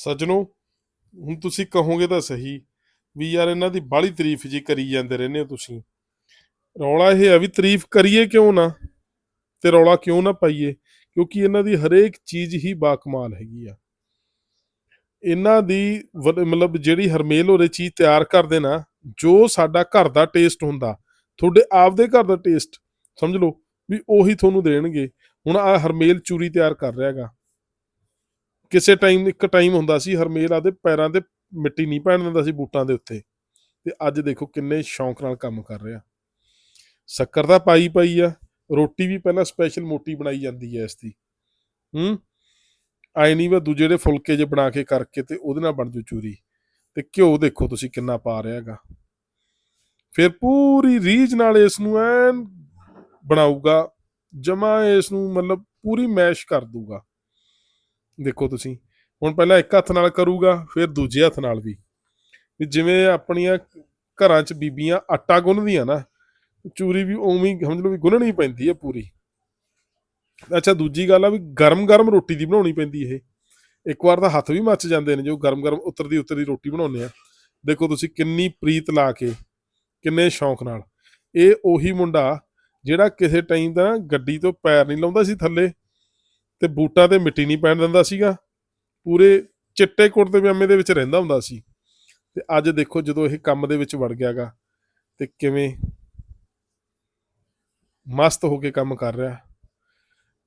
ਸੱਜਣੋ, ਹੁਣ ਤੁਸੀਂ ਕਹੋਗੇ ਤਾਂ ਸਹੀ ਵੀ ਯਾਰ ਇਹਨਾਂ ਦੀ ਬਾਹਲੀ ਤਾਰੀਫ ਜੀ ਕਰੀ ਜਾਂਦੇ ਰਹਿੰਦੇ ਹੋ ਤੁਸੀਂ। ਰੌਲਾ ਇਹ ਹੈ ਵੀ ਤਾਰੀਫ ਕਰੀਏ ਕਿਉਂ ਨਾ ਤੇ ਰੌਲਾ ਕਿਉਂ ਨਾ ਪਾਈਏ, ਕਿਉਂਕਿ ਇਹਨਾਂ ਦੀ ਹਰੇਕ ਚੀਜ਼ ਹੀ ਬਾਕਮਾਲ ਹੈਗੀ ਆ। ਇਹਨਾਂ ਦੀ ਵ- ਮਤਲਬ ਜਿਹੜੀ ਹਰਮੇਲ ਹੋਰੇ ਚੀਜ਼ ਤਿਆਰ ਕਰਦੇ ਨਾ, ਜੋ ਸਾਡਾ ਘਰ ਦਾ ਟੇਸਟ ਹੁੰਦਾ, ਤੁਹਾਡੇ ਆਪਦੇ ਘਰ ਦਾ ਟੇਸਟ ਸਮਝ ਲਓ, ਵੀ ਉਹੀ ਤੁਹਾਨੂੰ ਦੇਣਗੇ। ਹੁਣ ਆ ਹਰਮੇਲ ਚੂਰੀ ਤਿਆਰ ਕਰ ਰਿਹਾ ਹੈਗਾ। ਕਿਸੇ ਟਾਈਮ, ਇੱਕ ਟਾਈਮ ਹੁੰਦਾ ਸੀ ਹਰਮੇਲ ਆਦੇ ਪੈਰਾਂ ਤੇ ਮਿੱਟੀ ਨਹੀਂ ਪੈਣ ਦਿੰਦਾ ਸੀ ਬੂਟਾਂ ਦੇ ਉੱਤੇ। ਤੇ ਅੱਜ ਦੇਖੋ ਕਿੰਨੇ ਸ਼ੌਂਕ ਨਾਲ ਕੰਮ ਕਰ ਰਿਹਾ। ਸ਼ੱਕਰ ਤਾਂ ਪਾਈ ਪਈ ਆ, ਰੋਟੀ ਵੀ ਪਹਿਲਾਂ ਸਪੈਸ਼ਲ ਮੋਟੀ ਬਣਾਈ ਜਾਂਦੀ ਹੈ ਇਸ ਦੀ। ਹੂੰ? ਆਈ ਨਹੀਂ ਵਾ ਦੂਜੇ ਦੇ ਫੁਲਕੇ ਜੇ ਬਣਾ ਕੇ ਕਰਕੇ ਤੇ ਉਹਦੇ ਨਾਲ ਬਣ ਜੂ ਚੂਰੀ। ਤੇ ਘਿਓ ਦੇਖੋ ਤੁਸੀਂ ਕਿੰਨਾ ਪਾ ਰਿਹਾ ਫਿਰ ਪੂਰੀ ਰੀਝ ਨਾਲ ਇਸ ਨੂੰ ਐਨ ਬਣਾਊਗਾ, ਜਮਾ ਇਸ ਨੂੰ ਮਤਲਬ ਪੂਰੀ ਮੈਸ਼ ਕਰ ਦੂਗਾ ਦੇਖੋ ਤੁਸੀਂ। ਹੁਣ ਪਹਿਲਾਂ ਇੱਕ ਹੱਥ ਨਾਲ ਕਰੂਗਾ, ਫਿਰ ਦੂਜੇ ਹੱਥ ਨਾਲ ਵੀ। ਵੀ ਜਿਵੇਂ ਆਪਣੀਆਂ ਘਰਾਂ 'ਚ ਬੀਬੀਆਂ ਆਟਾ ਗੁੰਨਦੀਆਂ ਨਾ, ਚੂਰੀ ਵੀ ਉਵੇਂ ਹੀ ਸਮਝ ਲਓ ਵੀ ਗੁੰਨਣੀ ਪੈਂਦੀ ਹੈ ਪੂਰੀ। ਅੱਛਾ, ਦੂਜੀ ਗੱਲ ਆ ਵੀ ਗਰਮ-ਗਰਮ ਰੋਟੀ ਦੀ ਬਣਾਉਣੀ ਪੈਂਦੀ ਇਹ। ਇੱਕ ਵਾਰ ਤਾਂ ਹੱਥ ਵੀ ਮੱਚ ਜਾਂਦੇ ਨੇ ਜੋ ਗਰਮ-ਗਰਮ ਉਤਰਦੀ ਉਤਰਦੀ ਰੋਟੀ ਬਣਾਉਂਦੇ ਆ। ਦੇਖੋ ਤੁਸੀਂ ਕਿੰਨੀ ਪ੍ਰੀਤ ਲਾ ਕੇ, ਕਿੰਨੇ ਸ਼ੌਂਕ ਨਾਲ। ਇਹ ਉਹੀ ਮੁੰਡਾ ਜਿਹੜਾ ਕਿਸੇ ਟਾਈਮ ਦਾ ਗੱਡੀ ਤੋਂ ਪੈਰ ਨਹੀਂ ਲਾਉਂਦਾ ਸੀ ਥੱਲੇ ਤੇ ਬੂਟਾਂ ਤੇ ਮਿੱਟੀ ਨਹੀਂ ਪੈਣ ਦਿੰਦਾ ਸੀਗਾ। ਪੂਰੇ ਚਿੱਟੇ ਕੁੜਤੇ ਪਜਾਮੇ ਦੇ ਵਿੱਚ ਰਹਿੰਦਾ ਹੁੰਦਾ ਸੀ। ਤੇ ਅੱਜ ਦੇਖੋ ਜਦੋਂ ਇਹ ਕੰਮ ਦੇ ਵਿੱਚ ਵੜ ਗਿਆਗਾ ਤੇ ਕਿਵੇਂ ਮਸਤ ਹੋ ਕੇ ਕੰਮ ਕਰ ਰਿਹਾ।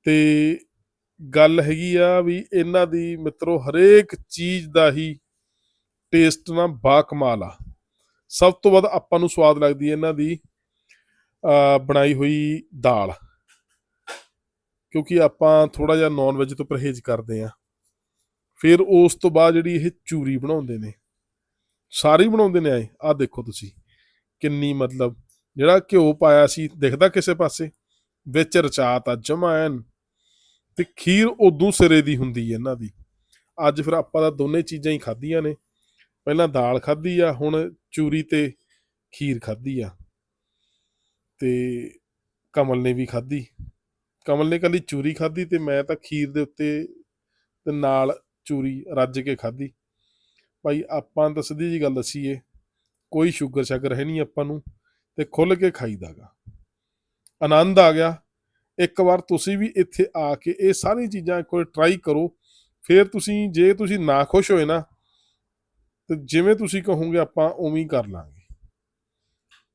ਤੇ ਗੱਲ ਹੈਗੀ ਆ ਵੀ ਇਹਨਾਂ ਦੀ ਮਿੱਤਰੋ ਹਰੇਕ ਚੀਜ਼ ਦਾ ਹੀ ਟੇਸਟ ਨਾ ਬਾ ਕਮਾਲ ਆ। ਸਭ ਤੋਂ ਵੱਧ ਆਪਾਂ ਨੂੰ ਸਵਾਦ ਲੱਗਦੀ ਹੈ ਇਹਨਾਂ ਦੀ, ਅਹ ਬਣਾਈ ਹੋਈ ਦਾਲ। ਕਿਉਂਕਿ ਆਪਾਂ ਥੋੜਾ ਜਿਹਾ ਨਾਨ ਵੈਜ ਤੋਂ ਪਰਹੇਜ਼ ਕਰਦੇ ਆ ਫਿਰ ਉਸ ਤੋਂ ਬਾਅਦ ਜਿਹੜੀ ਇਹ ਚੂਰੀ ਬਣਾਉਂਦੇ ਨੇ, ਸਾਰੀ ਬਣਾਉਂਦੇ ਨੇ ਆਏ। ਆ ਦੇਖੋ ਤੁਸੀਂ, ਕਿੰਨੀ ਮਤਲਬ, ਜਿਹੜਾ ਘਿਓ ਪਾਇਆ ਸੀ, ਦਿਖਦਾ ਕਿਸੇ ਪਾਸੇ? ਵਿੱਚ ਰਚਾਤਾ ਜਮਾਨ ਤੇ ਖੀਰ ਉਦੋਂ ਸਿਰੇ ਦੀ ਹੁੰਦੀ ਹੈ ਇਹਨਾਂ ਦੀ। ਅੱਜ ਫਿਰ ਆਪਾਂ ਤਾਂ ਦੋਨੇ ਚੀਜ਼ਾਂ ਹੀ ਖਾਧੀਆਂ ਨੇ। ਪਹਿਲਾਂ ਦਾਲ ਖਾਧੀ ਆ, ਹੁਣ ਚੂਰੀ ਤੇ ਖੀਰ ਖਾਧੀ ਆ। ਤੇ ਕਮਲ ਨੇ ਵੀ ਖਾਧੀ। ਕਮਲ ਨੇ ਕੱਲੀ ਚੂਰੀ ਖਾਧੀ ਤੇ ਮੈਂ ਤਾਂ ਖੀਰ ਦੇ ਉੱਤੇ ਤੇ ਨਾਲ ਚੂਰੀ ਰੱਜ ਕੇ ਖਾਧੀ। ਭਾਈ, ਆਪਾਂ ਤਾਂ ਸਿੱਧੀ ਜੀ ਗੱਲ ਦਸੀਏ, ਕੋਈ ਸ਼ੂਗਰ ਸ਼ਾਗਰ ਹੈ ਨਹੀਂ ਆਪਾਂ ਨੂੰ ਤੇ ਖੁੱਲ ਕੇ ਖਾਈਦਾਗਾ। ਆਨੰਦ ਆ ਗਿਆ। ਇੱਕ ਵਾਰ ਤੁਸੀਂ ਵੀ ਇੱਥੇ ਆ ਕੇ ਇਹ ਸਾਰੀਆਂ ਚੀਜ਼ਾਂ ਇੱਕ ਟਰਾਈ ਕਰੋ। ਫਿਰ ਤੁਸੀਂ, ਜੇ ਤੁਸੀਂ ਨਾ ਖੁਸ਼ ਹੋਏ ਨਾ, ਤੇ ਜਿਵੇਂ ਤੁਸੀਂ ਕਹੋਗੇ ਆਪਾਂ ਉਵੇਂ ਹੀ ਕਰ ਲਾਂਗੇ।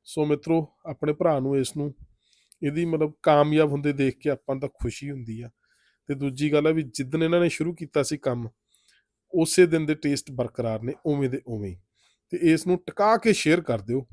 ਸੋ ਮਿੱਤਰੋ, ਆਪਣੇ ਭਰਾ ਨੂੰ ਇਸ ਨੂੰ ਇਹਦੀ ਮਤਲਬ ਕਾਮਯਾਬ ਹੁੰਦੇ ਦੇਖ ਕੇ ਆਪਾਂ ਤਾਂ ਖੁਸ਼ੀ ਹੁੰਦੀ ਆ। ਤੇ ਦੂਜੀ ਗੱਲ ਆ ਵੀ ਜਿੱਦਨ ਇਹਨਾਂ ਨੇ ਸ਼ੁਰੂ ਕੀਤਾ ਸੀ ਕੰਮ, ਉਸੇ ਦਿਨ ਦੇ ਟੇਸਟ ਬਰਕਰਾਰ ਨੇ, ਉਵੇਂ ਦੇ ਉਵੇਂ ਤੇ ਇਸ ਨੂੰ ਟਿਕਾ ਕੇ ਸ਼ੇਅਰ ਕਰ ਦਿਓ।